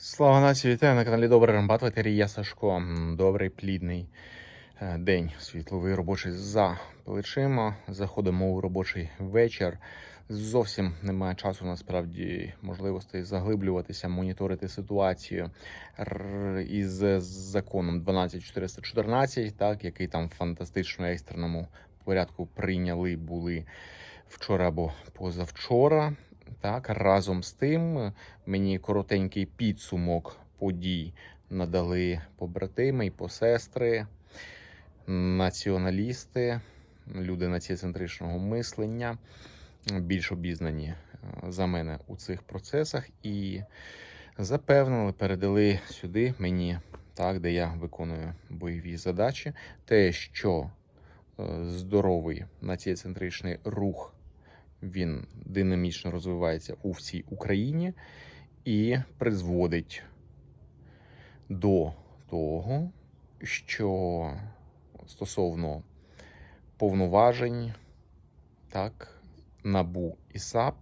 Слава нації, вітаю на каналі Добрий Рембат, в етері я Сашко. Добрий плідний е, день світловий робочий за плечима. Заходимо у робочий вечір. Зовсім немає часу насправді можливостей заглиблюватися, моніторити ситуацію із законом 12414, так який там фантастично екстреному порядку прийняли були вчора або позавчора. Так, разом з тим мені коротенький підсумок подій надали побратими і посестри, націоналісти, люди націоцентричного мислення, більш обізнані е, за мене у цих процесах, і запевнили, передали сюди мені, так, де я виконую бойові задачі, те, що е, здоровий націоцентричний рух він динамічно розвивається у всій Україні і призводить до того, що стосовно повноважень, так, НАБУ і САП,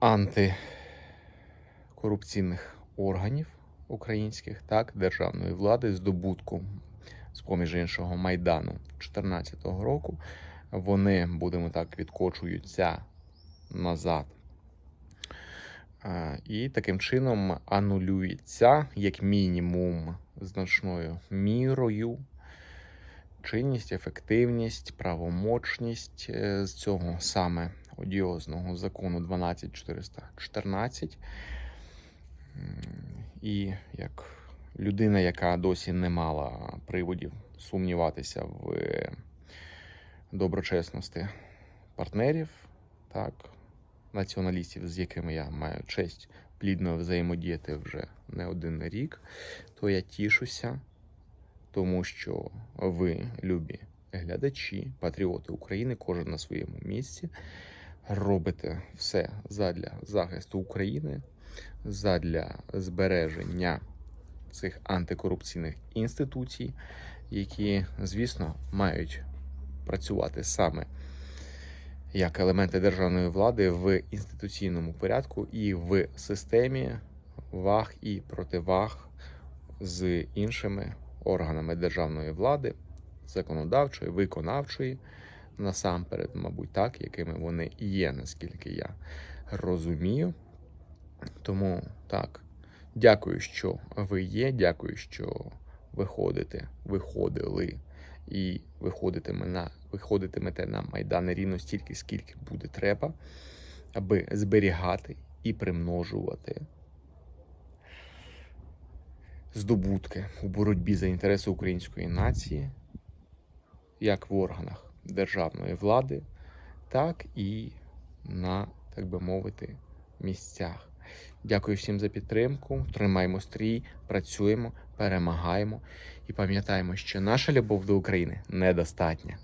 антикорупційних органів українських, так, державної влади, здобутку з поміж іншого Майдану 2014 року, вони, будемо так, відкочуються назад. Е, І таким чином анулюється, як мінімум, значною мірою чинність, ефективність, правомочність е, з цього саме одіозного закону 12414. І як людина, яка досі не мала приводів сумніватися в доброчесності партнерів, так, націоналістів, з якими я маю честь плідно взаємодіяти вже не один рік, то я тішуся, тому що ви, любі глядачі, патріоти України, кожен на своєму місці, робите все задля захисту України, задля збереження цих антикорупційних інституцій, які, звісно, мають працювати саме як елементи державної влади в інституційному порядку і в системі ваг і противаг з іншими органами державної влади, законодавчої, виконавчої, насамперед, мабуть, так, якими вони є, наскільки я розумію. Тому так, дякую, що ви є. Дякую, що виходите, виходили і виходитиме на, виходитимете на Майдани рівно стільки, скільки буде треба, аби зберігати і примножувати здобутки у боротьбі за інтереси української нації, як в органах державної влади, так і на, так би мовити, місцях. Дякую всім за підтримку. Тримаємо стрій, працюємо, перемагаємо і пам'ятаємо, що наша любов до України недостатня.